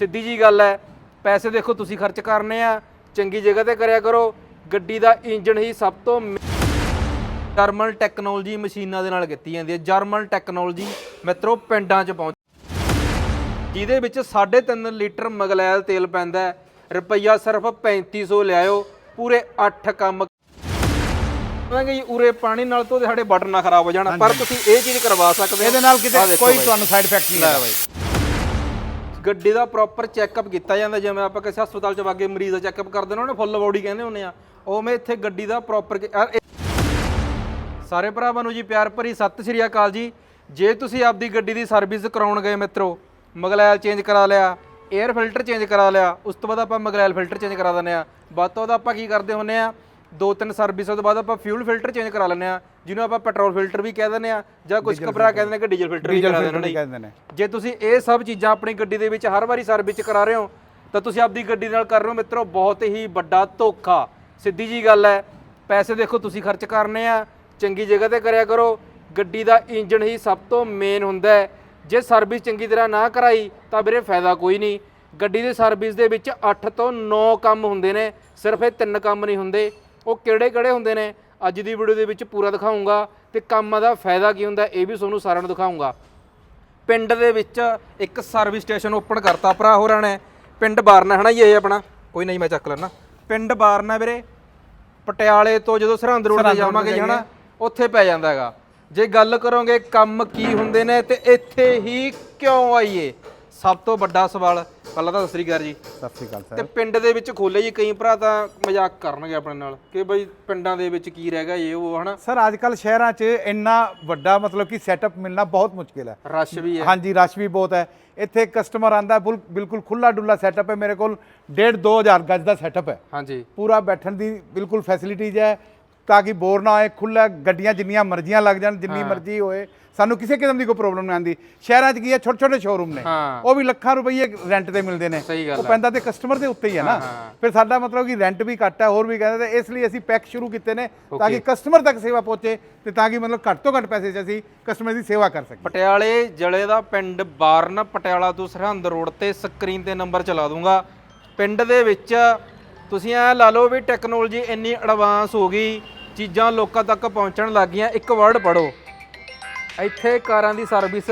ਸਿੱਧੀ ਜੀ ਗੱਲ ਹੈ ਪੈਸੇ ਦੇਖੋ ਤੁਸੀਂ ਖਰਚ ਕਰਨੇ ਆ ਚੰਗੀ ਜਗ੍ਹਾ ਤੇ ਕਰਿਆ ਕਰੋ ਗੱਡੀ ਦਾ ਇੰਜਨ ਹੀ ਸਭ ਤੋਂ ਜਰਮਨ ਟੈਕਨੋਲੋਜੀ ਮਸ਼ੀਨਾਂ ਦੇ ਨਾਲ ਕੀਤੀ ਜਾਂਦੀ ਹੈ। ਜਰਮਨ ਟੈਕਨੋਲੋਜੀ ਮਿੱਤਰੋ ਪਿੰਡਾਂ 'ਚ ਪਹੁੰਚ ਜਿਹਦੇ ਵਿੱਚ 3.5 ਲੀਟਰ ਮਗਲੈਲ ਤੇਲ ਪੈਂਦਾ ਹੈ। ਰੁਪਈਆ ਸਿਰਫ 3500 ਲਿਆਇਓ ਪੂਰੇ 8 ਕੰਮ ਕਹਾਂਗੇ ਜੀ ਉਰੇ ਪਾਣੀ ਨਾਲ ਤੋਂ ਸਾਡੇ ਬਟਨ ਨਾ ਖਰਾਬ ਹੋ ਜਾਣ ਪਰ ਤੁਸੀਂ ਇਹ ਚੀਜ਼ ਕਰਵਾ ਸਕਦੇ ਹੋ। ਇਹਦੇ ਨਾਲ ਕਿਤੇ ਕੋਈ। ਤੁਹਾਨੂੰ ਸਾਈਡ ਇਫੈਕਟ ਨਹੀਂ ਹੈ ਬਾਈ। ਗੱਡੀ ਦਾ ਪ੍ਰੋਪਰ ਚੈੱਕਅਪ ਕੀਤਾ ਜਾਂਦਾ, ਜਿਵੇਂ ਆਪਾਂ ਕਿਸੇ ਹਸਪਤਾਲ 'ਚ ਵਾਗੇ ਮਰੀਜ਼ ਦਾ ਚੈੱਕਅਪ ਕਰਦੇ ਨੇ, ਉਹਨੇ ਫੁੱਲ ਬੋਡੀ ਕਹਿੰਦੇ ਹੁੰਦੇ ਆ। ਉਵੇਂ ਇੱਥੇ ਗੱਡੀ ਦਾ ਪ੍ਰੋਪਰ ਸਾਰੇ ਭਰਾਵਾਂ ਨੂੰ ਜੀ ਪਿਆਰ ਭਰੀ ਸਤਿ ਸ਼੍ਰੀ ਅਕਾਲ ਜੀ। ਜੇ ਤੁਸੀਂ ਆਪਦੀ ਗੱਡੀ ਦੀ ਸਰਵਿਸ ਕਰਾਉਣ ਗਏ ਮਿੱਤਰੋ, ਮਗਲੈਲ ਚੇਂਜ ਕਰਾ ਲਿਆ 에ਅਰ ਫਿਲਟਰ ਚੇਂਜ ਕਰਾ ਲਿਆ, ਉਸ ਤੋਂ ਬਾਅਦ ਆਪਾਂ ਮਗਲੈਲ ਫਿਲਟਰ ਚੇਂਜ ਕਰਾ ਦਿੰਦੇ ਆ। ਬਾਅਦ ਤੋਂ ਬਾਅਦ ਆਪਾਂ ਕੀ ਕਰਦੇ ਹੁੰਨੇ ਆ ਦੋ ਤਿੰਨ ਸਰਵਿਸ ਤੋਂ ਬਾਅਦ ਆਪਾਂ ਫਿਊਲ ਫਿਲਟਰ ਚੇਂਜ ਕਰਾ ਲੈਂਦੇ ਆ ਜਿਹਨੂੰ ਆਪਾਂ ਪੈਟਰੋਲ ਫਿਲਟਰ ਵੀ ਕਹਿ ਦਿੰਦੇ ਆ ਜਾਂ ਕੁਝ ਕਪੜਾ ਕਹਿੰਦੇ ਨੇ ਕਿ ਡੀਜ਼ਲ ਫਿਲਟਰ ਵੀ ਕਰਾ ਦਿੰਦੇ ਨੇ। ਜੇ ਤੁਸੀਂ ਇਹ ਸਭ ਚੀਜ਼ਾਂ ਆਪਣੀ ਗੱਡੀ ਦੇ ਵਿੱਚ ਹਰ ਵਾਰੀ ਸਰਵਿਸ ਕਰਾ ਰਹੇ ਹੋ ਤਾਂ ਤੁਸੀਂ ਆਪਦੀ ਗੱਡੀ ਨਾਲ ਕਰ ਰਹੇ ਹੋ ਮਿੱਤਰੋ ਬਹੁਤ ਹੀ ਵੱਡਾ ਧੋਖਾ। ਸਿੱਧੀ ਜੀ ਗੱਲ ਹੈ ਪੈਸੇ ਦੇਖੋ ਤੁਸੀਂ ਖਰਚ ਕਰਨੇ ਆ ਚੰਗੀ ਜਗ੍ਹਾ ਤੇ ਕਰਿਆ ਕਰੋ ਗੱਡੀ ਦਾ ਇੰਜਨ ਹੀ ਸਭ ਤੋਂ ਮੇਨ ਹੁੰਦਾ ਹੈ। ਜੇ ਸਰਵਿਸ ਚੰਗੀ ਤਰ੍ਹਾਂ ਨਾ ਕਰਾਈ ਤਾਂ ਵੀਰੇ ਫਾਇਦਾ ਕੋਈ ਨਹੀਂ। ਗੱਡੀ ਦੀ ਸਰਵਿਸ ਦੇ ਵਿੱਚ 8 ਤੋਂ 9 ਕੰਮ ਹੁੰਦੇ ਨੇ ਸਿਰਫ ਇਹ ਤਿੰਨ ਕੰਮ ਨਹੀਂ ਹੁੰਦੇ। ਉਹ ਕਿਹੜੇ ਕਿਹੜੇ ਹੁੰਦੇ ਨੇ? ਅੱਜ ਦੀ ਵੀਡੀਓ ਦੇ ਵਿੱਚ ਪੂਰਾ ਦਿਖਾਉਂਗਾ ਤੇ ਕੰਮਾਂ ਦਾ ਫਾਇਦਾ ਕੀ ਹੁੰਦਾ ਇਹ ਵੀ ਤੁਹਾਨੂੰ ਸਾਰਿਆਂ ਨੂੰ ਦਿਖਾਉਂਗਾ ਪਿੰਡ ਦੇ ਵਿੱਚ ਇੱਕ ਸਰਵਿਸ ਸਟੇਸ਼ਨ ਓਪਨ ਕਰਤਾ ਭਰਾ ਹੋਰਾਂ ਨੇ। ਪਿੰਡ ਬਾਰਨਾ ਹੈ ਨਾ ਜੀ ਇਹ ਆਪਣਾ? ਕੋਈ ਨਹੀਂ ਮੈਂ ਚੱਕ ਲੈਣਾ ਪਿੰਡ ਬਾਰਨਾ ਵੀਰੇ ਪਟਿਆਲੇ ਤੋਂ ਜਦੋਂ ਸਰਹੰਦ ਰੋਡ ਤੇ ਜਾਵਾਂਗੇ ਹਨਾ? ਉੱਥੇ ਪੈ ਜਾਂਦਾ ਹੈਗਾ। ਜੇ ਗੱਲ ਕਰੋਗੇ ਕੰਮ ਕੀ ਹੁੰਦੇ ਨੇ ਤੇ ਇੱਥੇ ਹੀ ਕਿਉਂ ਆਈਏ? ਸਭ ਤੋਂ ਵੱਡਾ ਸਵਾਲ ਪਹਿਲਾਂ ਤਾਂ ਸਤਿ ਸ੍ਰੀ ਅਕਾਲ ਜੀ। ਸਤਿ ਸ੍ਰੀ ਅਕਾਲ ਤੇ ਸਰ ਪਿੰਡ ਦੇ ਵਿੱਚ ਖੋਲੇ ਜੀ ਕਈ ਭਰਾ ਤਾਂ ਮਜ਼ਾਕ ਕਰਨਗੇ ਆਪਣੇ ਨਾਲ ਕਿ ਬਈ ਪਿੰਡਾਂ ਦੇ ਵਿੱਚ ਕੀ ਰਹਿ ਗਿਆ ਇਹ ਉਹ ਹਨਾ? ਸਰ ਅੱਜ ਕੱਲ ਸ਼ਹਿਰਾਂ 'ਚ ਇੰਨਾ ਵੱਡਾ ਮਤਲਬ ਕਿ ਸੈਟਅਪ ਮਿਲਣਾ ਬਹੁਤ ਮੁਸ਼ਕਿਲ ਹੈ। ਰਸ਼ ਵੀ ਹੈ। ਹਾਂਜੀ ਰਸ਼ ਵੀ ਬਹੁਤ ਹੈ। ਇੱਥੇ ਕਸਟਮਰ ਆਂਦਾ ਬਿਲਕੁਲ ਖੁੱਲਾ ਡੁੱਲਾ ਸੈਟਅਪ ਹੈ। ਮੇਰੇ ਕੋਲ 1.5 2000 ਗਜ ਦਾ ਸੈਟਅਪ ਹੈ। ਹਾਂਜੀ। ਪੂਰਾ ਬੈਠਣ ਦੀ ਬਿਲਕੁਲ ਫੈਸਿਲਿਟੀਜ਼ ਹੈ। ਤਾਂ ਕਿ ਬੋਰ ਨਾ ਹੋਏ ਖੁੱਲਾ ਗੱਡੀਆਂ ਜਿੰਨੀਆਂ ਮਰਜ਼ੀਆਂ ਲੱਗ ਜਾਣ ਜਿੰਨੀ ਮਰਜ਼ੀ ਹੋਏ। ਸਾਨੂੰ ਕਿਸੇ ਕਿਸਮ ਦੀ ਕੋਈ ਪ੍ਰੋਬਲਮ ਨਹੀਂ ਆਉਂਦੀ। ਸ਼ਹਿਰਾਂ 'ਚ ਕੀ ਹੈ ਛੋਟੇ ਛੋਟੇ ਸ਼ੋਰੂਮ ਨੇ। ਉਹ ਵੀ ਲੱਖਾਂ ਰੁਪਏ ਰੈਂਟ ਤੇ ਮਿਲਦੇ ਨੇ। ਸਹੀ ਗੱਲ ਉਹ ਪੈਂਦਾ ਤੇ ਕਸਟਮਰ ਦੇ ਉੱਤੇ ਹੀ ਹੈ ਨਾ। ਫਿਰ ਸਾਡਾ ਮਤਲਬ ਕਿ ਰੈਂਟ ਵੀ ਘੱਟ ਹੈ ਹੋਰ ਵੀ ਕਹਿੰਦੇ ਤੇ ਇਸ ਲਈ ਅਸੀਂ ਪੈਕ ਸ਼ੁਰੂ ਕੀਤੇ ਨੇ ਤਾਂ ਕਿ ਕਸਟਮਰ ਤੱਕ ਸੇਵਾ ਪਹੁੰਚੇ ਤੇ ਤਾਂ ਕਿ ਮਤਲਬ ਘੱਟ ਤੋਂ ਘੱਟ ਪੈਸੇ 'ਚ ਅਸੀਂ ਕਸਟਮਰ ਦੀ ਸੇਵਾ ਕਰ ਸਕੀਏ। ਪਟਿਆਲੇ ਜ਼ਿਲ੍ਹੇ ਦਾ ਪਿੰਡ ਬਾਰਨ ਪਟਿਆਲਾ ਤੋਂ ਸਰਹੰਦ ਰੋਡ ਤੇ ਸਕਰੀਨ ਤੇ ਨੰਬਰ ਚਲਾ ਦੂੰਗਾ। ਪਿੰਡ ਦੇ ਵਿੱਚ ਤੁਸੀਂ ਐ ਲਾ ਲਓ ਵੀ ਟੈਕਨੋਲੋਜੀ ਇੰਨੀ ਐਡਵਾਂਸ ਹੋ ਗਈ ਚੀਜ਼ਾਂ ਲੋਕਾਂ ਤੱਕ ਪਹੁੰਚਣ ਲੱਗ ਗਈਆਂ ਇੱਕ ਵਰਡ ਪੜੋ ਇੱਥੇ ਕਾਰਾਂ ਦੀ ਸਰਵਿਸ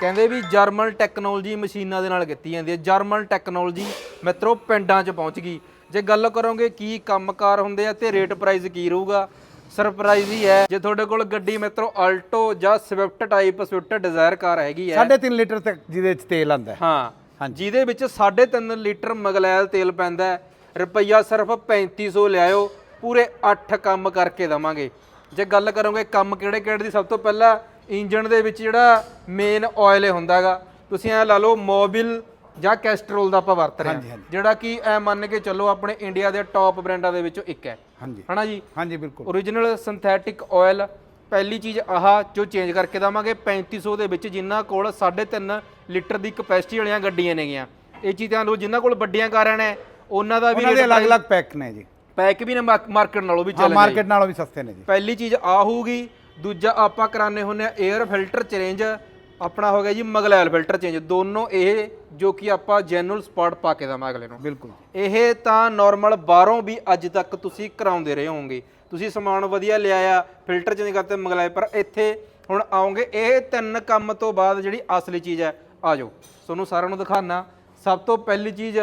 ਕਹਿੰਦੇ ਵੀ ਜਰਮਨ ਟੈਕਨੋਲੋਜੀ ਮਸ਼ੀਨਾਂ ਦੇ ਨਾਲ ਕੀਤੀ ਜਾਂਦੀ ਹੈ। ਜਰਮਨ ਟੈਕਨੋਲੋਜੀ ਮਿੱਤਰੋ ਪਿੰਡਾਂ 'ਚ ਪਹੁੰਚ ਗਈ। ਜੇ ਗੱਲ ਕਰੋਗੇ ਕੀ ਕੰਮਕਾਰ ਹੁੰਦੇ ਆ ਤੇ ਰੇਟ ਪ੍ਰਾਈਸ ਕੀ ਰਹੂਗਾ ਸਰਪ੍ਰਾਈਜ਼ ਹੀ ਹੈ। ਜੇ ਤੁਹਾਡੇ ਕੋਲ ਗੱਡੀ ਮਿੱਤਰੋ ਆਲਟੋ ਜਾਂ Swift type Swift Dzire car ਹੈਗੀ ਹੈ। 3.5 ਲੀਟਰ ਤੱਕ ਜਿਹਦੇ 'ਚ ਤੇਲ ਆਂਦਾ ਹੈ। ਹਾਂ ਜਿਹਦੇ ਵਿੱਚ 3.5 ਲੀਟਰ ਮਗਲੈਲ ਤੇਲ ਪੈਂਦਾ ਰੁਪਈਆ ਸਿਰਫ 3500 ਲਿਆਇਓ। ਪੂਰੇ 8 ਕੰਮ ਕਰਕੇ ਦਵਾਂਗੇ। ਜੇ ਗੱਲ ਕਰੋਗੇ ਕੰਮ ਕਿਹੜੇ ਕਿਹੜੇ ਦੀ ਸਭ ਤੋਂ ਪਹਿਲਾਂ ਇੰਜਨ ਦੇ ਵਿੱਚ ਜਿਹੜਾ ਮੇਨ ਆਇਲ ਹੁੰਦਾਗਾ ਤੁਸੀਂ ਐ ਲਾ ਲਓ ਮੋਬਿਲ ਜਾਂ ਕੈਸਟਰੋਲ ਦਾ ਆਪਾਂ ਵਰਤ ਰਹੇ ਹਾਂ। ਜਿਹੜਾ ਕਿ ਐ ਮੰਨ ਕੇ ਚੱਲੋ ਆਪਣੇ ਇੰਡੀਆ ਦੇ ਟੌਪ ਬ੍ਰਾਂਡਾਂ ਦੇ ਵਿੱਚੋਂ ਇੱਕ ਹੈ। ਹਾਂਜੀ। ਹਨਾ ਜੀ? ਹਾਂਜੀ ਬਿਲਕੁਲ। ਓਰੀਜਨਲ ਸਿੰਥੈਟਿਕ ਆਇਲ ਪਹਿਲੀ ਚੀਜ਼ ਆਹ ਜੋ ਚੇਂਜ ਕਰਕੇ ਦਵਾਂਗੇ 3500 ਦੇ ਵਿੱਚ ਜਿਨ੍ਹਾਂ ਕੋਲ 3.5 ਲੀਟਰ ਦੀ ਕਪੈਸਿਟੀ ਵਾਲੀਆਂ ਗੱਡੀਆਂ ਨੇਗੀਆਂ। ਇਹ ਚੀਜ਼ਾਂ ਲੋ ਜਿਨ੍ਹਾਂ ਕੋਲ ਵੱਡੀਆਂ ਕਾਰਾਂ ਨੇ ਉਹਨਾਂ ਦਾ ਵੀ ਉਹਨਾਂ ਦੇ ਅਲੱਗ-ਅਲੱਗ ਪੈਕ ਨੇ ਜੀ। ਪੈਕ ਵੀ ਨੇ ਮਾਰਕੀਟ ਨਾਲੋਂ ਵੀ ਹਾਂ ਚੱਲ ਜਾਏ ਮਾਰਕੀਟ ਨਾਲੋਂ ਵੀ ਸਸਤੇ ਨੇ ਜੀ। ਪਹਿਲੀ ਚੀਜ਼ ਆ ਹੋਊਗੀ ਦੂਜਾ ਆਪਾਂ ਕਰਾਣੇ ਹੁੰਨੇ ਆ 에ਅਰ ਫਿਲਟਰ ਚੇਂਜ ਆਪਣਾ ਹੋ ਗਿਆ ਜੀ ਮਗਲੈਲ ਫਿਲਟਰ ਚੇਂਜ ਦੋਨੋਂ ਇਹ ਜੋ ਕਿ ਆਪਾਂ ਜੈਨੂਅਲ ਸਪਾਟ ਪਾ ਕੇ ਦਵਾਂ ਅਗਲੇ ਨੂੰ। ਬਿਲਕੁਲ ਇਹ ਤਾਂ ਨਾਰਮਲ ਬਾਹਰੋਂ ਵੀ ਅੱਜ ਤੱਕ ਤੁਸੀਂ ਕਰਾਉਂਦੇ ਰਹੇ ਹੋਵੋਗੇ। ਤੁਸੀਂ ਸਮਾਨ ਵਧੀਆ ਲਿਆਇਆ ਫਿਲਟਰ ਚੇਂਜ ਕਰਤੇ ਮੰਗਲਾਏ ਪਰ ਇੱਥੇ ਹੁਣ ਆਉਂਗੇ ਇਹ ਤਿੰਨ ਕੰਮ ਤੋਂ ਬਾਅਦ ਜਿਹੜੀ ਅਸਲੀ ਚੀਜ਼ ਹੈ ਆ ਜਾਓ। ਤੁਹਾਨੂੰ ਸਾਰਿਆਂ ਨੂੰ ਦਿਖਾਣਾ ਸਭ ਤੋਂ ਪਹਿਲੀ ਚੀਜ਼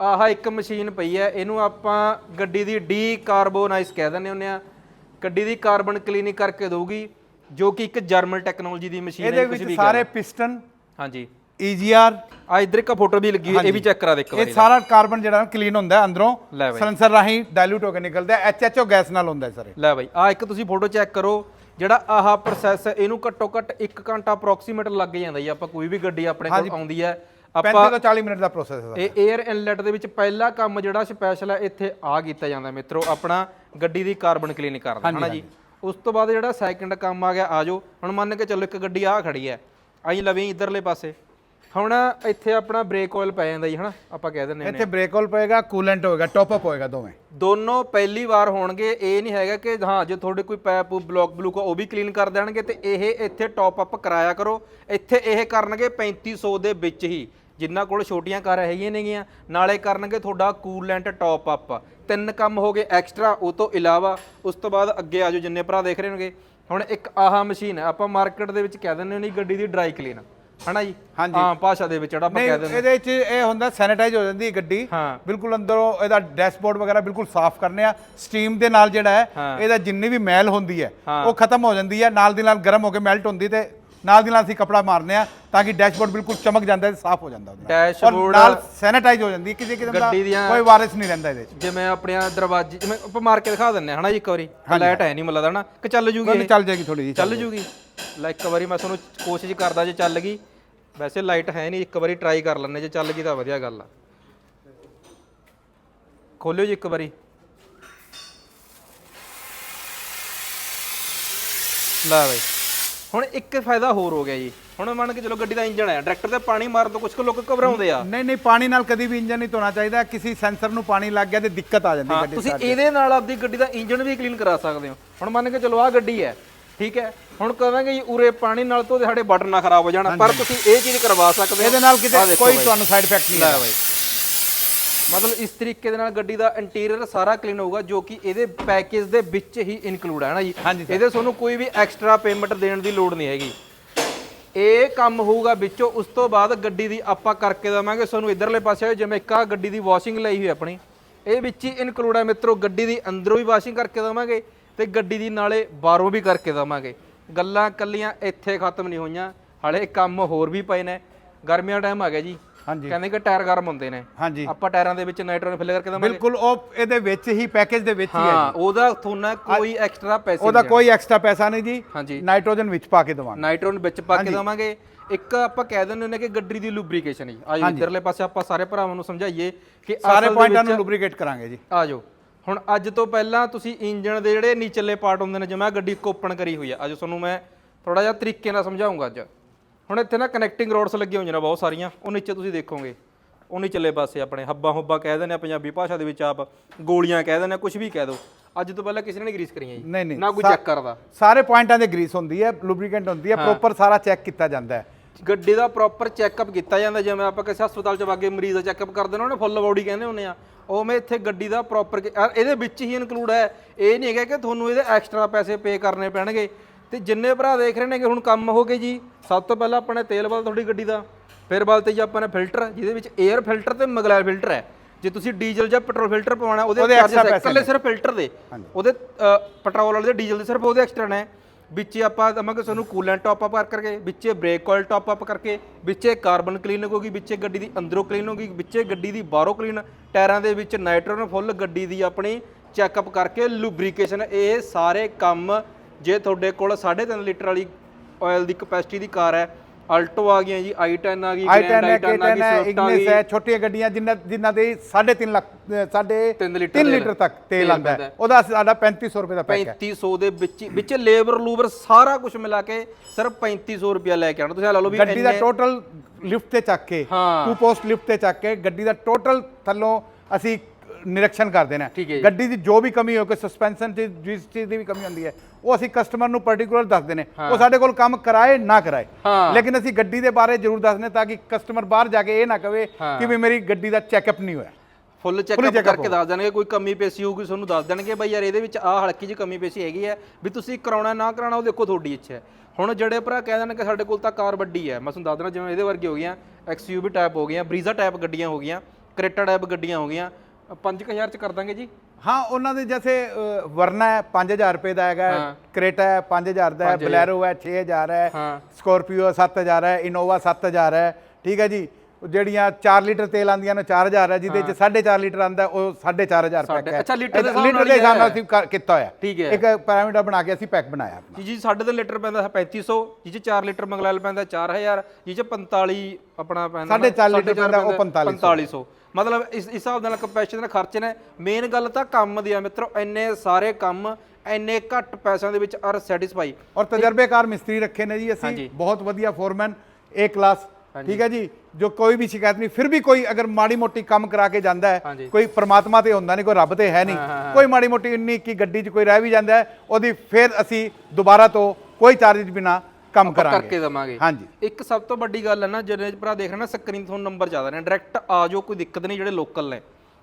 ਆਹ ਇੱਕ ਮਸ਼ੀਨ ਪਈ ਹੈ ਇਹਨੂੰ ਆਪਾਂ ਗੱਡੀ ਦੀ ਡੀ ਕਾਰਬੋਨਾਈਜ਼ ਕਹਿ ਦਿੰਦੇ ਹੁੰਦੇ ਆ ਗੱਡੀ ਦੀ ਕਾਰਬਨ ਕਲੀਨਿੰਗ ਕਰਕੇ ਦਊਗੀ ਜੋ ਕਿ ਇੱਕ ਜਰਮਨ ਟੈਕਨੋਲੋਜੀ ਦੀ ਮਸ਼ੀਨ ਇਹਦੇ ਹੈ ਕੁਝ ਵਿੱਚ ਸਾਰੇ ਪਿਸਟਨ ਹਾਂਜੀ। ਈਜੀਆਰ ਆ ਇਧਰ ਇੱਕ ਫੋਟੋ ਵੀ ਲੱਗੀ ਹੋਈ, ਇਹ ਵੀ ਚੈੱਕ ਕਰਾ ਦੇ ਇੱਕ ਵਾਰੀ ਇਹ ਸਾਰਾ ਕਾਰਬਨ ਜਿਹੜਾ ਕਲੀਨ ਹੁੰਦਾ ਹੈ ਅੰਦਰੋਂ। ਸਲੈਂਸਰ ਰਾਹੀਂ ਡਾਇਲੂਟ ਹੋ ਕੇ ਨਿਕਲਦਾ ਹੈ ਐਚਐਚਓ ਗੈਸ ਨਾਲ ਹੁੰਦਾ ਹੈ ਸਰ। ਲੈ ਬਾਈ ਆ ਇੱਕ ਤੁਸੀਂ ਫੋਟੋ ਚੈੱਕ ਕਰੋ ਜਿਹੜਾ ਆਹ ਪ੍ਰੋਸੈਸ ਇਹਨੂੰ ਘੱਟੋ ਘੱਟ 1 ਘੰਟਾ ਅਪਰੋਕਸੀਮੇਟ ਲੱਗ ਜਾਂਦਾ ਜੀ ਆਪਾਂ ਕੋਈ ਵੀ ਗੱਡੀ ਆਪਣੇ ਕੋਲ ਆਉਂਦੀ ਹੈ 35 ਆਪਾਂ ਤੋਂ 40 ਮਿੰਟ ਦਾ ਪ੍ਰੋਸੈਸ ਹੈ ਇਹ 에ਅਰ ਇਨਲੈਟ ਦੇ ਵਿੱਚ ਪਹਿਲਾ ਕੰਮ ਜਿਹੜਾ ਸਪੈਸ਼ਲ ਹੈ ਇੱਥੇ ਆ ਕੀਤਾ ਜਾਂਦਾ ਮਿੱਤਰੋ। ਆਪਣਾ ਗੱਡੀ ਦੀ ਕਾਰਬਨ ਕਲੀਨਿੰਗ ਕਰਦਾ ਹਨਾ ਜੀ? ਉਸ ਤੋਂ ਬਾਅਦ ਜਿਹੜਾ ਸੈਕੰਡ ਕੰਮ ਆ ਗਿਆ ਆ ਜਾਓ। ਹੁਣ ਮੰਨ ਕੇ ਚੱਲੋ ਇੱਕ ਗੱਡੀ ਆ ਖੜੀ ਹੈ। ਆਈ ਲਵੀ ਇਧਰਲੇ ਪਾਸੇ। ਹੁਣ ਇੱਥੇ ਆਪਣਾ ਬ੍ਰੇਕ ਆਇਲ ਪੈ ਜਾਂਦਾ ਜੀ ਹਨਾ? ਆਪਾਂ ਕਹਿ ਦਿੰਦੇ ਹਾਂ ਇੱਥੇ ਬ੍ਰੇਕ ਆਲ ਪਏਗਾ ਕੂਲੈਂਟ ਹੋਏਗਾ ਟੌਪ ਅਪ ਹੋਏਗਾ ਦੋਵੇਂ। ਦੋਨੋਂ ਪਹਿਲੀ ਵਾਰ ਹੋਣਗੇ। ਇਹ ਨਹੀਂ ਹੈਗਾ ਕਿ ਹਾਂ ਜੇ ਤੁਹਾਡੇ ਕੋਈ ਪੈਪ ਬਲੌਕ ਬਲੂਕ ਉਹ ਵੀ ਕਲੀਨ ਕਰ ਦੇਣਗੇ ਤੇ ਇਹ ਇੱਥੇ ਟੌਪ ਅਪ ਕਰਾਇਆ ਕਰੋ। ਇੱਥੇ ਇਹ ਕਰਨਗੇ 3500 ਦੇ ਵਿੱਚ ਹੀ। ਜਿਨ੍ਹਾਂ ਕੋਲ ਛੋਟੀਆਂ ਕਾਰਾਂ ਹੈਗੀਆਂ ਨੇਗੀਆਂ ਨਾਲੇ ਕਰਨਗੇ ਤੁਹਾਡਾ ਕੂਲੈਂਟ ਟੌਪ ਅਪ ਤਿੰਨ ਕੰਮ ਹੋ ਗਏ ਐਕਸਟਰਾ ਉਹ ਤੋਂ ਇਲਾਵਾ ਉਸ ਤੋਂ ਬਾਅਦ ਅੱਗੇ ਆਜੋ ਜਿੰਨੇ ਭਰਾ ਦੇਖ ਰਹੇ ਹੋਣਗੇ ਹੁਣ ਇੱਕ ਆਹ ਮਸ਼ੀਨ ਹੈ ਆਪਾਂ ਮਾਰਕੀਟ ਦੇ ਵਿੱਚ ਕਹਿ ਦਿੰਦੇ ਨੇ ਗੱਡੀ ਦੀ ਡਰਾਈ ਕਲੀਨ ਹਨਾ ਜੀ ਹਾਂਜੀ। ਹਾਂ ਭਾਸ਼ਾ ਦੇ ਵਿੱਚ ਜਿਹੜਾ ਆਪਾਂ ਕਹਿ ਦਿੰਦੇ ਇਹਦੇ ਵਿੱਚ ਇਹ ਹੁੰਦਾ ਸੈਨੀਟਾਈਜ਼ ਹੋ ਜਾਂਦੀ ਹੈ ਗੱਡੀ। ਬਿਲਕੁਲ ਅੰਦਰੋਂ ਇਹਦਾ ਡੈਸ਼ਬੋਰਡ ਵਗੈਰਾ ਬਿਲਕੁਲ ਸਾਫ਼ ਕਰਨੇ ਆ ਸਟੀਮ ਦੇ ਨਾਲ ਜਿਹੜਾ ਹੈ। ਇਹਦਾ ਜਿੰਨੀ ਵੀ ਮੈਲ ਹੁੰਦੀ ਹਾਂ। ਉਹ ਖਤਮ ਹੋ ਜਾਂਦੀ ਹੈ ਨਾਲ ਦੀ ਨਾਲ ਗਰਮ ਹੋ ਕੇ ਮੈਲਟ ਹੁੰਦੀ ਤੇ ਨਾਲ ਦੀ ਨਾਲ ਅਸੀਂ ਕਪੜਾ ਮਾਰਨੇ ਆ ਤਾਂ ਕਿ ਡੈਸ਼ਬੋਰਡ ਬਿਲਕੁਲ ਚਮਕ ਜਾਂਦਾ ਹੈ ਸਾਫ਼ ਹੋ ਜਾਂਦਾ ਉਹਦੇ ਨਾਲ। ਔਰ Dashboard- ਨਾਲ ਸੈਨੀਟਾਈਜ਼ ਹੋ ਜਾਂਦੀ ਕਿਸੇ ਕਿਸਮ ਦਾ ਗੱਡੀ ਦੀਆਂ- ਕੋਈ ਵਾਇਰਸ ਨਹੀਂ ਰਹਿੰਦਾ ਇਹਦੇ ਵਿੱਚ ਜਿਵੇਂ ਆਪਣੀਆਂ ਦਰਵਾਜ਼ੇ ਜਿਵੇਂ ਆਪਾਂ ਮਾਰ ਕੇ ਦਿਖਾ ਦਿੰਨੇ ਹਨਾ ਜੀ ਇੱਕ ਵਾਰੀ ਲਾਈਟ ਹੈ ਨਹੀਂ ਮਤਲਬ ਹਨਾ? ਕਿ ਚੱਲ ਜੂਗੀ ਇਹ? ਚੱਲ ਜਾਏਗੀ ਥੋੜੀ ਜੀ ਚੱਲ ਜੂਗੀ। ਲੈ ਇੱਕ ਵਾਰੀ ਮੈਂ ਤੁਹਾਨੂੰ ਕੋਸ਼ਿਸ਼ ਕਰਦਾ ਜੇ ਚੱਲ ਗਈ। ਵੈਸੇ ਲਾਈਟ ਹੈ ਨਹੀਂ ਇੱਕ ਵਾਰੀ ਟਰਾਈ ਕਰ ਲੈਣੇ ਜੇ ਚੱਲ ਗਈ ਤਾਂ ਵਧੀਆ ਗੱਲ ਆ। ਖੋਲਿਓ ਜੀ ਇੱਕ ਵਾਰੀ। ਲੈ ਬਈ। ਹੁਣ ਇੱਕ ਫਾਇਦਾ ਹੋਰ ਹੋ ਗਿਆ ਜੀ। ਹੁਣ ਮੰਨ ਕੇ ਚਲੋ ਗੱਡੀ ਦਾ ਇੰਜਣ ਹੈ ਡਾਇਰੈਕਟਰ ਤੇ ਪਾਣੀ ਮਾਰਨ ਤੋਂ ਕੁਝ ਕੁ ਲੋਕ ਘਬਰਾਉਂਦੇ ਆ। ਨਹੀਂ ਨਹੀਂ ਪਾਣੀ ਨਾਲ ਕਦੀ ਵੀ ਇੰਜਨ ਨਹੀਂ ਧੋਣਾ ਚਾਹੀਦਾ ਕਿਸੇ ਸੈਂਸਰ ਨੂੰ ਪਾਣੀ ਲੱਗ ਗਿਆ ਤੇ ਦਿੱਕਤ ਆ ਜਾਂਦੀ ਹਾਂ ਗੱਡੀ ਤੁਸੀਂ ਇਹਦੇ ਨਾਲ ਆਪਦੀ ਗੱਡੀ ਦਾ ਇੰਜਨ ਵੀ ਕਲੀਨ ਕਰਾ ਸਕਦੇ ਹੋ। ਹੁਣ ਮੰਨ ਕੇ ਚਲੋ ਆਹ ਗੱਡੀ ਹੈ ਠੀਕ ਹੈ ਹੁਣ ਕਹਾਂਗੇ ਜੀ ਉਰੇ ਪਾਣੀ ਨਾਲ ਤੋਂ ਸਾਡੇ ਬਟਨ ਨਾ ਖਰਾਬ ਹੋ ਜਾਣ ਪਰ ਤੁਸੀਂ ਇਹ ਚੀਜ਼ ਕਰਵਾ ਸਕਦੇ ਹੋ। ਇਹਦੇ ਨਾਲ ਕਿਤੇ ਕੋਈ। ਤੁਹਾਨੂੰ ਸਾਈਡ ਇਫੈਕਟ ਨਹੀਂ ਹੈ ਬਾਈ। ਮਤਲਬ ਇਸ ਤਰੀਕੇ ਦੇ ਨਾਲ ਗੱਡੀ ਦਾ ਇੰਟੀਰੀਅਰ ਸਾਰਾ ਕਲੀਨ ਹੋਊਗਾ ਜੋ ਕਿ ਇਹਦੇ ਪੈਕੇਜ ਦੇ ਵਿੱਚ ਹੀ ਇਨਕਲੂਡ ਹੈ ਨਾ ਜੀ। ਇਹਦੇ ਤੁਹਾਨੂੰ ਕੋਈ ਵੀ ਐਕਸਟਰਾ ਪੇਮੈਂਟ ਦੇਣ ਦੀ ਲੋੜ ਨਹੀਂ ਹੈਗੀ। ਇਹ ਕੰਮ ਹੋਊਗਾ ਵਿੱਚੋਂ ਉਸ ਤੋਂ ਬਾਅਦ ਗੱਡੀ ਦੀ ਆਪਾਂ ਕਰਕੇ ਦੇਵਾਂਗੇ ਤੁਹਾਨੂੰ ਇਧਰਲੇ ਪਾਸੇ ਜਿਵੇਂ ਇੱਕ ਆ ਗੱਡੀ ਦੀ ਵਾਸ਼ਿੰਗ ਲਈ ਹੋਈ ਆਪਣੀ। ਇਹ ਵਿੱਚ ਹੀ ਇਨਕਲੂਡ ਹੈ ਮਿੱਤਰੋ ਗੱਡੀ ਦੀ ਅੰਦਰੋਂ ਵੀ ਵਾਸ਼ਿੰਗ ਕਰਕੇ ਦੇਵਾਂਗੇ ਤੇ ਗੱਡੀ ਦੀ ਨਾਲੇ ਬਾਹਰੋਂ ਵੀ ਕਰਕੇ ਦੇਵਾਂਗੇ। ਗੱਲਾਂ ਕੱਲੀਆਂ ਇੱਥੇ ਖਤਮ ਨਹੀਂ ਹੋਈਆਂ ਹਾਲੇ ਕੰਮ ਹੋਰ ਵੀ ਪਏ ਨੇ। ਗਰਮੀਆਂ ਟਾਈਮ ਆ ਗਿਆ ਜੀ। ਹਾਂਜੀ। ਕਹਿੰਦੇ ਕਿ ਟਾਇਰ ਗਰਮ ਹੁੰਦੇ ਨੇ। ਹਾਂਜੀ। ਆਪਾਂ ਟਾਇਰਾਂ ਦੇ ਵਿੱਚ ਨਾਈਟ੍ਰੋਜਨ ਫਿਲ ਕਰਕੇ ਦਵਾਂਗੇ। ਬਿਲਕੁਲ ਉਹ ਇਹਦੇ ਵਿੱਚ ਹੀ ਪੈਕੇਜ ਦੇ ਵਿੱਚ ਹੀ ਹੈ ਹਾਂ ਉਹਦਾ ਤੁਹਾਨੂੰ ਕੋਈ ਐਕਸਟਰਾ ਪੈਸੇ ਉਹਦਾ ਕੋਈ ਐਕਸਟਰਾ ਪੈਸਾ ਨਹੀਂ ਜੀ। ਹਾਂਜੀ। ਨਾਈਟ੍ਰੋਜਨ ਵਿੱਚ ਪਾ ਕੇ ਦਵਾਂਗੇ। ਨਾਈਟ੍ਰੋਜਨ ਵਿੱਚ ਪਾ ਕੇ ਦਵਾਂਗੇ। ਇੱਕ ਆਪਾਂ ਕਹਿ ਦਿੰਦੇ ਨੇ ਕਿ ਗੱਡੀ ਦੀ ਲੁਬਰੀਕੇਸ਼ਨ ਹੀ ਆਜੋ ਇਧਰਲੇ ਪਾਸੇ ਆਪਾਂ ਸਾਰੇ ਭਰਾਵਾਂ ਨੂੰ ਸਮਝਾਈਏ ਕਿ ਸਾਰੇ ਪੁਆਇੰਟਾਂ ਨੂੰ ਲੁਬਰੀਕੇਟ ਕਰਾਂਗੇ ਜੀ। ਆਜੋ। ਹੁਣ ਅੱਜ ਤੋਂ ਪਹਿਲਾਂ ਤੁਸੀਂ ਇੰਜਨ ਦੇ ਜਿਹੜੇ ਨੀਚਲੇ ਪਾਰਟ ਹੁੰਦੇ ਨੇ ਜਿਵੇਂ ਗੱਡੀ ਓਪਨ ਕਰੀ ਹੋਈ ਆ। ਅੱਜ ਤੁਹਾਨੂੰ ਮੈਂ ਥੋੜਾ ਜਿਹਾ ਤਰੀਕੇ ਨਾਲ ਸਮਝਾਉਂਗਾ ਅੱਜ। ਹੁਣ ਇੱਥੇ ਨਾ ਕਨੈਕਟਿੰਗ ਰੋਡਸ ਲੱਗੀਆਂ ਹੋਈਆਂ ਨੇ ਬਹੁਤ ਸਾਰੀਆਂ ਉਹ ਨੀਚੇ ਤੁਸੀਂ ਦੇਖੋਗੇ। ਉਹ ਨੀਚਲੇ ਪਾਸੇ ਆਪਣੇ ਹੱਬਾਂ ਹੁੱਬਾਂ ਕਹਿ ਦਿੰਦੇ ਆ ਪੰਜਾਬੀ ਭਾਸ਼ਾ ਦੇ ਵਿੱਚ ਆਪ ਗੋਲੀਆਂ ਕਹਿ ਦਿੰਦੇ ਆ ਕੁਝ ਵੀ ਕਹਿ ਦੋ ਅੱਜ ਤੋਂ ਪਹਿਲਾਂ ਕਿਸੇ ਨੇ ਨਹੀਂ ਗਰੀਸ ਕਰੀਆਂ ਜੀ ਨਹੀਂ ਨਹੀਂ ਨਾ ਕੋਈ ਸਾ- ਚੈੱਕ ਕਰਦਾ। ਸਾਰੇ ਪੁਆਇੰਟਾਂ ਦੇ ਗਰੀਸ ਹੁੰਦੀ ਹੈ ਲੁਬਰੀਕੈਂਟ ਹੁੰਦੀ ਹੈ ਪ੍ਰੋਪਰ ਸਾਰਾ ਚੈੱਕ ਕੀਤਾ ਜਾਂਦਾ ਹੈ। ਗੱਡੀ ਦਾ ਪ੍ਰੋਪਰ ਚੈੱਕਅਪ ਕੀਤਾ ਜਾਂਦਾ ਜਿਵੇਂ ਆਪਾਂ ਕਿਸੇ ਹਸਪਤਾਲ 'ਚ ਵਾਗੇ ਮਰੀਜ਼ ਦਾ ਚੈੱਕਅਪ ਕਰਦੇ ਨੇ ਉਹਨੇ ਫੁੱਲ ਬਾਡੀ ਕਹਿੰਦੇ ਹੁੰਦੇ ਆ। ਉਵੇਂ ਇੱਥੇ ਗੱਡੀ ਦਾ ਪ੍ਰੋਪਰ ਇਹਦੇ ਵਿੱਚ ਹੀ ਇਨਕਲੂਡ ਹੈ ਇਹ ਨਹੀਂ ਹੈਗਾ ਕਿ ਤੁਹਾਨੂੰ ਇਹਦੇ ਐਕਸਟਰਾ ਪੈਸੇ ਪੇ ਕਰਨੇ ਪੈਣਗੇ। ਤੇ ਜਿੰਨੇ ਭਰਾ ਦੇਖ ਰਹੇ ਨੇ ਕਿ ਹੁਣ ਕੰਮ ਹੋ ਗਏ ਜੀ ਸਭ ਤੋਂ ਪਹਿਲਾਂ ਆਪਣੇ ਤੇਲ ਬਲ ਤੁਹਾਡੀ ਗੱਡੀ ਦਾ ਫਿਰ ਬਲ ਤੇ ਜੀ ਆਪਾਂ ਨੇ ਫਿਲਟਰ ਜਿਹਦੇ ਵਿੱਚ 에ਅਰ ਫਿਲਟਰ ਤੇ ਮਗਲੈਲ ਫਿਲਟਰ ਹੈ। ਜੇ ਤੁਸੀਂ ਡੀਜ਼ਲ ਜਾਂ ਪੈਟਰੋਲ ਫਿਲਟਰ ਪਵਾਉਣਾ ਉਹਦੇ ਚਾਰजेस ਇਕੱਲੇ ਸਿਰਫ ਫਿਲਟਰ ਦੇ। ਉਹਦੇ ਪੈਟਰੋਲ ਵਾਲੇ ਦੇ ਡੀਜ਼ਲ ਦੇ ਸਿਰਫ ਉਹਦੇ ਐਕਸਟਰਾ ਨੇ। ਵਿੱਚ ਆਪਾਂ ਦਵਾਂਗੇ ਤੁਹਾਨੂੰ ਕੂਲੈਂਟ ਟਾਪ ਅਪ ਕਰਕੇ ਵਿੱਚ ਬ੍ਰੇਕ ਕੋਇਲ ਟਾਪ ਅਪ ਕਰਕੇ ਵਿੱਚ ਕਾਰਬਨ ਕਲੀਨ ਗਈ ਵਿੱਚ ਗੱਡੀ ਦੀ ਅੰਦਰੋਂ ਕਲੀਨ ਹੋ ਗਈ ਵਿੱਚ ਗੱਡੀ ਦੀ ਬਾਹਰੋਂ ਕਲੀਨ ਟਾਇਰਾਂ ਦੇ ਵਿੱਚ ਨਾਈਟ੍ਰੋਜਨ ਫੁੱਲ ਗੱਡੀ ਦੀ ਆਪਣੀ ਚੈੱਕਅਪ ਕਰਕੇ ਲੁਬਰੀਕੇਸ਼ਨ ਇਹ ਸਾਰੇ ਕੰਮ ਜੇ ਤੁਹਾਡੇ ਕੋਲ 3.5 ਲੀਟਰ ਵਾਲੀ ਆਇਲ ਦੀ ਕਪੈਸਿਟੀ ਦੀ ਕਾਰ ਹੈ ਅਲਟੋ ਆ ਗਈਆਂ ਜੀ i10 ਆ ਗਈ i10 ਗ੍ਰੈਂਡ ਹੈ i10 ਆ K10 ਗਈ ਇਗਨਿਸ ਹੈ ਛੋਟੀਆਂ ਗੱਡੀਆਂ ਜਿਨ੍ਹਾਂ ਜਿਨ੍ਹਾਂ ਦੇ 3.5 ਲੱਖ ਅ, ਸਾਢੇ ਤਿੰਨ ਲੀਟਰ 3 ਤੇਲ ਲੀਟਰ ਤੱਕ ਤੇਲ ਹੈ। ਉਹਦਾ ਸਾਡਾ 3500 ਰੁਪਏ ਦਾ ਪੈਕ ਹੈ 3500 ਦੇ ਵਿੱਚ ਵਿੱਚ ਲੇਬਰ ਲੂਬਰ ਸਾਰਾ ਕੁਝ ਮਿਲਾ ਕੇ ਸਿਰਫ 3500 ਰੁਪਿਆ ਲੈ ਕੇ ਆਉਣਾ ਤੁਸੀਂ ਲਾ ਲਓ ਵੀ ਗੱਡੀ ਦਾ ਟੋਟਲ ਲਿਫਟ ਤੇ ਚੱਕ ਕੇ। ਟੂ ਪੋਸਟ ਲਿਫਟ ਤੇ ਚੱਕ ਕੇ ਗੱਡੀ ਦਾ ਟੋਟਲ ਥੱਲੋਂ ਅਸੀਂ ਨਿਰੀਖਣ ਹੈ ਜੀ। ਗੱਡੀ ਦੀ ਜੋ ਵੀ ਕਮੀ ਹੋ ਕੋਈ ਸਸਪੈਂਸ਼ਨ ਚ ਜਿਸ ਚੀਜ਼ ਦੀ ਵੀ ਕਮੀ ਹੁੰਦੀ ਹੈ ਉਹ ਅਸੀਂ ਕਸਟਮਰ ਨੂੰ ਪਾਰਟਿਕੂਲਰ ਦੱਸਦੇ ਨੇ। ਉਹ ਸਾਡੇ ਕੋਲ ਕੰਮ ਕਰਾਏ ਨਾ ਕਰਾਏ। ਲੇਕਿਨ ਅਸੀਂ ਗੱਡੀ ਦੇ ਬਾਰੇ ਜ਼ਰੂਰ ਦੱਸਦੇ ਤਾਂ ਕਿ ਕਸਟਮਰ ਬਾਹਰ ਜਾ ਕੇ ਇਹ ਨਾ ਕਵੇ ਕਿ ਵੀ ਮੇਰੀ ਗੱਡੀ ਦਾ ਚੈੱਕਅਪ ਨਹੀਂ ਹੋਇਆ। ਫੁੱਲ ਚੈੱਕਅਪ ਕਰਕੇ ਦੱਸ ਦੇਣਗੇ ਕੋਈ ਕਮੀ ਪੇਸ਼ੀ ਹੋਊਗੀ ਤੁਹਾਨੂੰ ਦੱਸ ਦੇਣਗੇ ਬਈ ਯਾਰ ਇਹਦੇ ਵਿੱਚ ਆਹ ਹਲਕੀ ਜਿਹੀ ਕਮੀ ਪੇਸ਼ੀ ਹੈਗੀ ਹੈ ਵੀ ਤੁਸੀਂ ਕਰਾਉਣਾ ਨਾ ਕਰਾਉਣਾ ਉਹ ਦੇਖੋ ਤੁਹਾਡੀ ਇੱਛਾ ਹੈ। ਹੁਣ ਜਿਹੜੇ ਭਰਾ ਕਹਿ ਦੇਣ ਕਿ ਸਾਡੇ ਕੋਲ ਤਾਂ ਕਾਰ ਵੱਡੀ ਹੈ ਮੈਂ ਤੁਹਾਨੂੰ ਦੱਸ ਦੇਣਾ ਜਿਵੇਂ ਇਹਦੇ ਵਰਗੀ ਹੋ ਗਈਆਂ ਐਕਸਯੂਵੀ ਟਾਈਪ ਹੋ ਗਈਆਂ ਬਰੀਜ਼ਾ ਟਾਈਪ ਗੱਡੀਆਂ ਹੋ ਗਈਆਂ ਕ੍ਰੇਟਾ ਟਾਈਪ ਗੱਡੀਆਂ ਹੋ ਗਈਆਂ 5000 ਚ ਕਰ ਦਾਂਗੇ ਜੀ। ਹਾਂ ਉਹਨਾਂ ਦੇ ਜੈਸੇ ਅ, ਵਰਨਾ ਹੈ 5000 ਰੁਪਏ ਦਾ ਹੈਗਾ ਹਾਂ। ਕਰੇਟਾ ਹੈ 5000 ਦਾ ਹੈ ਬਲੈਰੋ ਹੈ 6000 ਹੈ ਹਾਂ। ਸਕੋਰਪੀਓ 7000 ਹੈ ਇਨੋਵਾ 7000 ਹੈ ਠੀਕ ਹੈ ਜੀ? ਉਹ ਜਿਹੜੀਆਂ 4 ਲੀਟਰ ਤੇਲ ਆਂਦੀਆਂ ਨੇ 4000 ਹੈ ਜਿਹਦੇ ਚ 4.5 ਲੀਟਰ ਆਂਦਾ ਉਹ 4500 ਪੈਕ ਸਾਢੇ- ਹੈ। ਅੱਛਾ, ਲੀਟਰ ਦੇ ਹਿਸਾਬ ਲੀਟਰ ਨਾਲ ਦੇ ਹੀ ਹਿਸਾਬ ਨਾਲ ਹੈ। ਅਸੀਂ ਕਰ- ਕੀਤਾ ਹੋਇਆ। ਠੀਕ ਹੈ। ਇੱਕ ਪੈਰਾਮੀਟਰ ਬਣਾ ਕੇ ਅਸੀਂ ਪੈਕ ਬਣਾਇਆ ਆਪਣਾ। ਜੀ ਜੀ 3.5 ਲੀਟਰ ਪੈਂਦਾ ਹੈ 3500 ਜਿਹ ਚ 4 ਲੀਟਰ ਮੰਗਲੈਲ ਪੈਂਦਾ 4000 ਜਿਹ ਚ 45 ਆਪਣਾ ਪੈਂਦਾ ਸਾਢੇ ਚਾਰ ਲੀਟਰ ਪੈਂਦਾ, ਉਹ 4500 4500 ਮਤਲਬ ਇਸ ਇਸ ਹਿਸਾਬ ਨਾਲ ਕੰਪੈਸ਼ਨ ਦੇ ਖਰਚੇ ਨੇ। ਮੇਨ ਗੱਲ ਤਾਂ ਕੰਮ ਦੀ ਆ ਮਿੱਤਰੋ ਇੰਨੇ ਸਾਰੇ ਕੰਮ ਇੰਨੇ ਘੱਟ ਪੈਸਿਆਂ ਦੇ ਵਿੱਚ ਆਰ ਸੈਟੀਸਫਾਈ ਔਰ ਤਜਰਬੇਕਾਰ ਮਿਸਤਰੀ ਰੱਖੇ ਨੇ ਜੀ ਅਸੀਂ। ਬਹੁਤ ਵਧੀਆ ਫੋਰਮੈਨ ਏ ਕਲਾਸ ਠੀਕ ਹੈ ਜੀ? ਜੋ ਕੋਈ ਵੀ ਸ਼ਿਕਾਇਤ ਨਹੀਂ ਫਿਰ ਵੀ ਕੋਈ ਅਗਰ ਮਾੜੀ ਮੋਟੀ ਕੰਮ ਕਰਾ ਕੇ ਜਾਂਦਾ ਹੈ। ਕੋਈ ਪ੍ਰਮਾਤਮਾ ਤੇ ਹੁੰਦਾ ਨਹੀਂ ਕੋਈ ਰੱਬ ਤੇ ਹੈ ਨਹੀਂ। ਕੋਈ ਮਾੜੀ ਮੋਟੀ ਇੰਨੀ ਕੀ ਗੱਡੀ 'ਚ ਕੋਈ ਰਹਿ ਵੀ ਜਾਂਦਾ ਹੈ ਉਹਦੀ ਫਿਰ ਅਸੀਂ ਦੁਬਾਰਾ ਤੋਂ ਕੋਈ ਚਾਰਜ ਬਿਨਾ ਕੰਮ ਕਰਾਂਗੇ। ਕਰਕੇ ਦਵਾਂਗੇ। ਹਾਂਜੀ। ਇੱਕ ਸਭ ਤੋਂ ਵੱਡੀ ਗੱਲ ਹੈ ਨਾ ਜਿਹੜੇ ਭਰਾ ਦੇਖ ਰਹੇ ਨਾ ਸਕਰੀਨ ਤੁਹਾਨੂੰ ਨੰਬਰ ਜ਼ਿਆਦਾ ਨੇ। ਡਾਇਰੈਕਟ ਆ ਜਾਓ ਕੋਈ ਦਿੱਕਤ ਨਹੀਂ ਜਿਹੜੇ ਲੋਕਲ ਨੇ।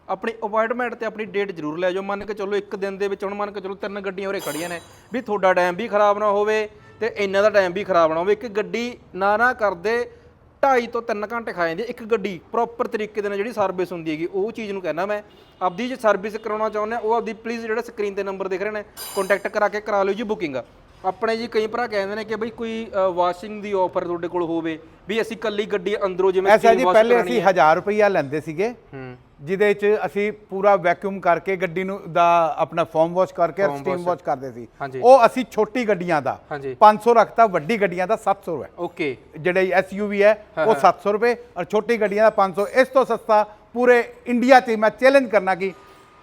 ਆਪਣੀ ਅਪਾਇੰਟਮੈਂਟ ਤੇ ਆਪਣੀ ਡੇਟ ਜ਼ਰੂਰ ਲੈ ਜਾਓ। ਮੰਨ ਕੇ ਚੱਲੋ ਇੱਕ ਦਿਨ ਦੇ ਵਿੱਚ ਹੁਣ ਮੰਨ ਕੇ ਚੱਲੋ ਤਿੰਨ ਗੱਡੀਆਂ ਉਰੇ ਖੜੀਆਂ ਨੇ ਵੀ ਤੁਹਾਡਾ ਟਾਈਮ ਵੀ ਖਰਾਬ ਨਾ ਹੋਵੇ ਤੇ ਇਹਨਾਂ ਦਾ ਟਾਈਮ ਵੀ ਖਰਾਬ ਨਾ ਹੋਵੇ। ਇੱਕ ਗੱਡੀ ਨਾ ਨਾ ਕਰਦੇ 2.5 ਤੋਂ 3 ਘੰਟੇ ਖਾ ਜਾਂਦੀ। ਇੱਕ ਗੱਡੀ ਪ੍ਰੋਪਰ ਤਰੀਕੇ ਦੇ ਨਾਲ ਜਿਹੜੀ ਸਰਵਿਸ ਹੁੰਦੀ ਹੈਗੀ ਉਹ ਚੀਜ਼ ਨੂੰ ਕਹਿਣਾ ਮੈਂ। ਆਪਦੀ ਜੇ ਸਰਵਿਸ ਕਰਾਉਣਾ ਚਾਹੁੰਦੇ ਆ ਉਹ ਆਪਦੀ ਪਲੀਜ਼ ਜਿਹੜਾ ਸਕਰੀਨ ਤੇ ਨੰਬਰ ਦਿਖ ਰਹੇ ਨੇ ਕੰਟੈਕਟ ਕਰਾ ਕੇ ਕਰਾ ਲਿਓ ਜੀ ਬੁਕਿੰਗ ਆਪਣੇ ਜੀ ਕਈ ਭਰਾ ਕਹਿੰਦੇ ਨੇ ਕਿ ਬਈ ਕੋਈ ਵਾਸ਼ਿੰਗ ਦੀ ਆਫਰ ਤੁਹਾਡੇ ਕੋਲ ਹੋਵੇ ਵੀ ਅਸੀਂ ਕੱਲੀ ਗੱਡੀ ਅੰਦਰੋਂ ਜਿਵੇਂ ਐਸਾ ਜੀ ਪਹਿਲੇ ਅਸੀਂ 1000 ਰੁਪਈਆ ਲੈਂਦੇ ਸੀਗੇ ਹੂੰ। ਜਿਹਦੇ 'ਚ ਅਸੀਂ ਪੂਰਾ ਵੈਕਿਊਮ ਕਰਕੇ ਗੱਡੀ ਨੂੰ ਦਾ ਆਪਣਾ ਫੋਮ ਵਾਸ਼ ਕਰਕੇ ਸਟੀਮ ਵਾਸ਼ ਕਰਦੇ ਸੀ। ਉਹ ਅਸੀਂ ਛੋਟੀ ਗੱਡੀਆਂ ਦਾ ਹਾਂਜੀ। 500 ਰੱਖਤਾ ਵੱਡੀ ਗੱਡੀਆਂ ਦਾ 700 ਰੁਪਏ। ਓਕੇ। ਜਿਹੜੇ ਐਸਯੂਵੀ ਹੈ ਉਹ 700 ਰੁਪਏ ਔਰ ਛੋਟੀ ਗੱਡੀਆਂ ਦਾ 500 ਇਸ ਤੋਂ ਸਸਤਾ ਪੂਰੇ ਇੰਡੀਆ 'ਚ ਮੈਂ ਚੈਲੰਜ ਕਰਨਾ ਕਿ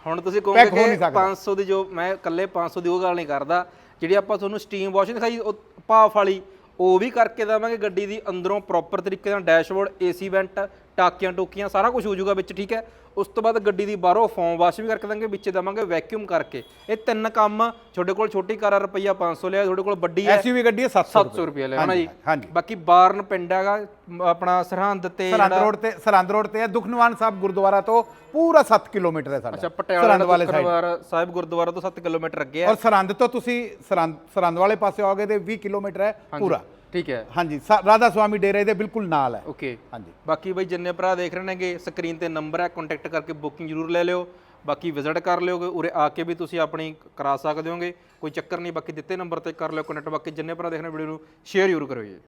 ਹੁਣ ਤੁਸੀਂ ਕਹੋਗੇ ਕਿ ਸਕਦਾ। 500 ਦੀ ਜੋ ਮੈਂ ਇਕੱਲੇ 500 ਦੀ ਉਹ ਗੱਲ ਨਹੀਂ ਕਰਦਾ। ਜਿਹੜੀ ਆਪਾਂ ਤੁਹਾਨੂੰ ਸਟੀਮ ਵਾਸ਼ਿੰਗ ਦਿਖਾਈ, ਉਹ ਭਾਫ ਵਾਲੀ, ਉਹ ਵੀ ਕਰਕੇ ਦੇਵਾਂਗੇ ਗੱਡੀ ਦੀ ਅੰਦਰੋਂ ਪ੍ਰੋਪਰ ਤਰੀਕੇ ਨਾਲ ਡੈਸ਼ਬੋਰਡ ਏਸੀ ਵੈਂਟ ਟਾਕੀਆਂ ਟੋਕੀਆਂ ਸਾਰਾ ਕੁਝ ਹੋ ਜਾਊਗਾ ਵਿੱਚ ਠੀਕ ਹੈ? ਉਸ ਤੋਂ ਬਾਅਦ ਗੱਡੀ ਦੀ ਬਾਹਰੋਂ ਫੋਮ ਵਾਸ਼ ਵੀ ਕਰਕੇ ਦਾਂਗੇ ਵਿੱਚ ਦੇਵਾਂਗੇ ਵੈਕਿਊਮ ਕਰਕੇ। ਇਹ ਤਿੰਨ ਕੰਮ ਤੁਹਾਡੇ ਕੋਲ ਛੋਟੀ ਕਾਰ ਰੁਪਈਆ 500 ਲਿਆ ਤੁਹਾਡੇ ਕੋਲ ਵੱਡੀ ਹੈ। ਐਸਯੂਵੀ ਗੱਡੀ ਹੈ 700 700 ਰੁਪਏ। ਲਿਆ ਨਾ ਜੀ? ਹਾਂਜੀ। ਬਾਕੀ ਬਾਰਨ ਪਿੰਡ ਹੈਗਾ ਆਪਣਾ ਸਰਹੰਦ ਤੇ ਸਰਹੰਦ ਰੋਡ ਤੇ ਸਰਹੰਦ ਰੋਡ ਤੇ ਹੈ ਦੁਖਨਵਾਨ ਸਾਹਿਬ ਗੁਰਦੁਆਰਾ ਤੋਂ ਪੂਰਾ 7 ਕਿਲੋਮੀਟਰ ਹੈ ਸਾਡਾ। ਅੱਛਾ ਪਟਿਆਲਾ ਵਾਲੇ ਸਾਹਿਬ ਗੁਰਦੁਆਰਾ ਤੋਂ 7 ਕਿਲੋਮੀਟਰ ਅੱਗੇ ਹੈ। ਔਰ ਸਰਹੰਦ ਤੋਂ ਤੁਸੀਂ ਸਰਹੰਦ ਸਰਹੰਦ ਵਾਲੇ ਪਾਸੇ ਆਓਗੇ ਤੇ 20 ਕਿਲੋਮੀਟਰ ਹੈ ਪੂਰਾ। ਠੀਕ ਹੈ। ਹਾਂਜੀ ਸਾ- ਰਾਧਾ ਸਵਾਮੀ ਡੇਰੇ ਦੇ ਬਿਲਕੁਲ ਨਾਲ ਹੈ। ਓਕੇ। ਹਾਂਜੀ। ਬਾਕੀ ਬਈ ਜਿੰਨੇ ਭਰਾ ਦੇਖ ਰਹੇ ਨੇਗੇ ਸਕਰੀਨ ਤੇ ਨੰਬਰ ਹੈ ਕੰਟੈਕਟ ਕਰਕੇ ਬੁਕਿੰਗ ਜ਼ਰੂਰ ਲੈ ਲਿਓ। ਬਾਕੀ ਵਿਜ਼ਿਟ ਕਰ ਲਿਓਗੇ ਉਰੇ ਆ ਕੇ ਵੀ ਤੁਸੀਂ ਆਪਣੀ ਕਰਾ ਸਕਦੇ ਹੋਗੇ। ਕੋਈ ਚੱਕਰ ਨਹੀਂ ਬਾਕੀ ਦਿੱਤੇ ਨੰਬਰ ਤੇ ਕਰ ਲਿਓ ਕੰਟੈਕਟ ਬਾਕੀ ਜਿੰਨੇ ਭਰਾ ਦੇਖ ਰਹੇ ਵੀਡੀਓ ਨੂੰ ਸ਼ੇਅਰ ਜ਼ਰੂਰ ਕਰਿਓ ਜੀ।